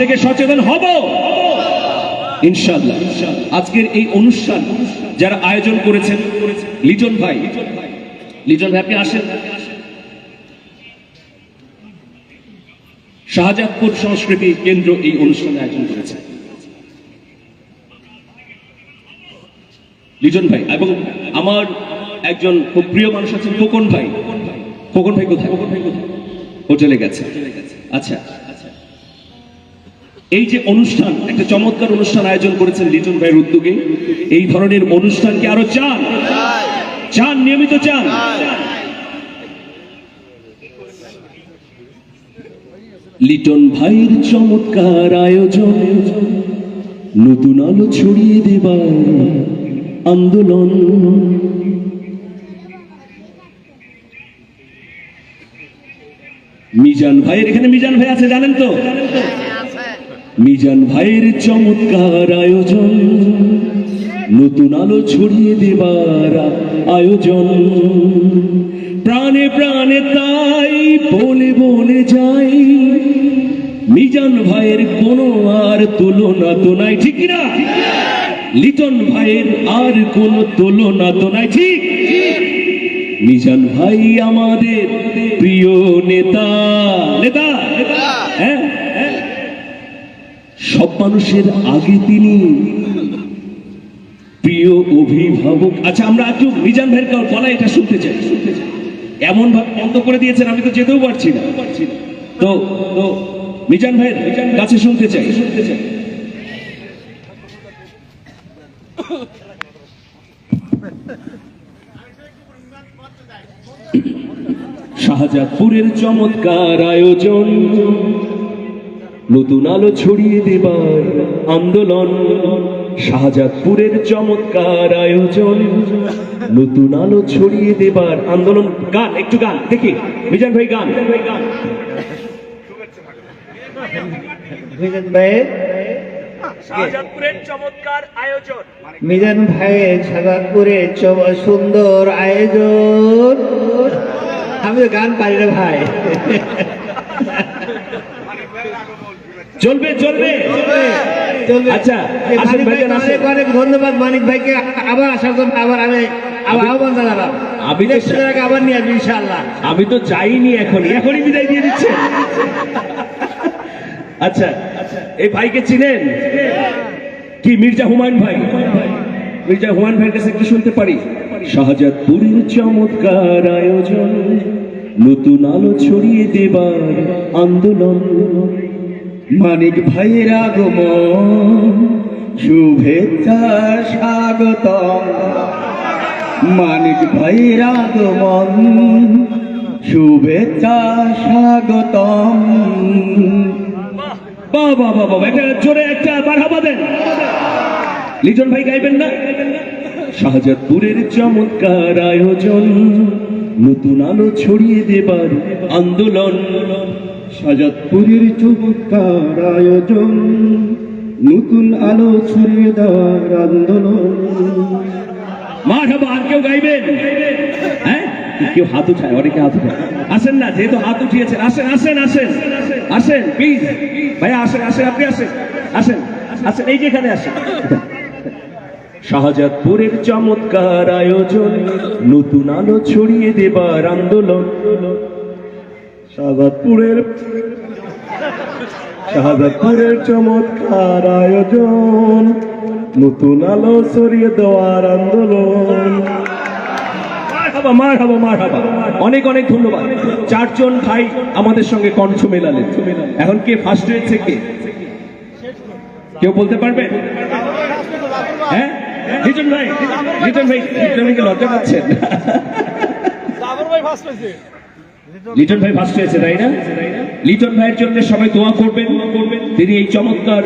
থেকে সচেতন হব। ইনশাল্লাহ আজকের এই অনুষ্ঠান যারা আয়োজন করেছেন, লিটন ভাই। লিটন ভাই, আপনি আসেন। শাহজাদপুর সংস্কৃতি কেন্দ্র এই অনুষ্ঠান আয়োজন করেছে লিটন ভাই, এবং আমার একজন খুব প্রিয় মানুষ আছেন খোকন ভাই। খোকন ভাই কোথায় খোকন ভাই কোথায়? হোটেলে গেছে। আচ্ছা এই যে অনুষ্ঠান, একটা চমৎকার অনুষ্ঠান আয়োজন করেছেন লিটন ভাইয়ের উদ্যোগে, এই ধরনের অনুষ্ঠানকে আরও চান? চান, নিয়মিত চান? লিটন ভাইয়ের চমৎকার আয়োজন, নতুন আলো ছড়িয়ে দেবার আন্দোলন। মিজান ভাইয়ের, এখানে মিজান ভাই আছে, জানেন তো? মিজান ভাইয়ের চমৎকার আয়োজন। নতুন আলো ছড়িয়ে দেবার আয়োজন। প্রাণে প্রাণে তাই বলে বলে যাই। মিজান ভাইয়ের কোনো আর তুলনা তো নাই, ঠিক না? লিটন ভাইয়ের আর কোনো তুলনা তো নাই, ঠিক? মিজান ভাই আমাদের প্রিয় নেতা। নেতা হ্যাঁ হ্যাঁ সব মানুষের আগে তিনি প্রিয় অভিভাবক। আচ্ছা আমরা একটু মিজান ভাইয়ের বলা এটা শুনতে চাই। এমন ভাবে বন্ধ করে দিয়েছেন, আমি তো যেতেও পারছি না। তো তো, মিজান ভাইয়ের কাছে শুনতে চাই শুনতে চাই। শাহজাদপুরের চমৎকার আয়োজন। নতুন আলো ছড়িয়ে দেবার আন্দোলন। শাহজাদপুরের চমৎকার আয়োজন। নতুন আলো ছড়িয়ে দেবার আন্দোলন। গান একটু গান দেখি। মিজান ভাই গান। মিজান ভাইয়ের শাহজাদপুরের চমৎকার আয়োজন। মিজান ভাইয়ের সাদাতপুরে সুন্দর আয়োজন। আমি তো গান পারি না ভাই। চলবে চলবে। আচ্ছা। অনেক ধন্যবাদ মানিক ভাইকে। আবার জন্য আবার আমি আবার আহ্বান জানালাম। আমি তো- আগে আবার নিয়ে আসব আমি তো চাইনি এখনই। এখনই বিদায় দিয়ে দিচ্ছে। আচ্ছা এই ভাইকে চিনেন? কি মির্জা হুমায়ুন ভাই? মির্জা হুমায়ুন ভাইয়ের কাছে একটু শুনতে পারি। শাহজাদপুরের চমৎকার আয়োজন নতুন আলো ছড়িয়ে দেবার আন্দোলন। মানিক ভাইয়ের আগমন শুভেচ্ছা, স্বাগতম। মানিক ভাইয়ের আগমন শুভেচ্ছা, স্বাগতম। বাহ বাহ একটা জোরে একটা বাড়াবা দেন। লিজন ভাই গাইবেন না? শাহজাদপুরের চমৎকার আয়োজন, নতুন আলো ছড়িয়ে দেবার আন্দোলন। সাজাদপুরের চমৎকার আয়োজন। নতুন আলো ছড়িয়ে দেওয়ার আন্দোলন। কেউ হ্যাঁ? কেউ অনেকে হাত না, যেহেতু আসেন আসেন ভাইয়া আপনি আসেন, এই যে এখানে আসেন। শাহজাদপুরের চমৎকার আয়োজন, নতুন আলো ছড়িয়ে দেবার আন্দোলন। শাহজাদপুরের শাহজাদপুরের চমৎকার আয়োজন। নতুন আলো সরিয়ে দেওয়ার আন্দোলন। অনেক অনেক ধন্যবাদ। চারজন ভাই আমাদের সঙ্গে কণ্ঠ মেলালেন। এখন কে ফার্স্ট হয়েছে কে? কেউ বলতে পারবে? হ্যাঁ? লিটন ভাই লিটন ভাই লিটন ভাইকে লজ্জা পাচ্ছেন? লিটন ভাই ফার্স্ট হয়েছে তাই না? লিটন ভাইয়ের জন্য সবাই দোয়া করবেন। তিনি এই চমৎকার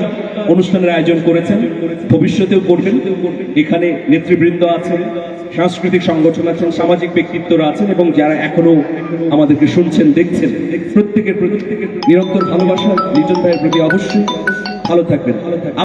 অনুষ্ঠানের আয়োজন করেছেন। ভবিষ্যতেও করবেন। এখানে নেতৃবৃন্দ আছেন, সাংস্কৃতিক সংগঠন আছেন, সামাজিক ব্যক্তিত্বরা আছেন এবং যারা এখনও আমাদেরকে শুনছেন, দেখছেন, প্রত্যেকের প্রত্যেকের নিরন্তর ভালোবাসা লিটন ভাইয়ের প্রতি অবশ্যই। ভালো থাকবেন।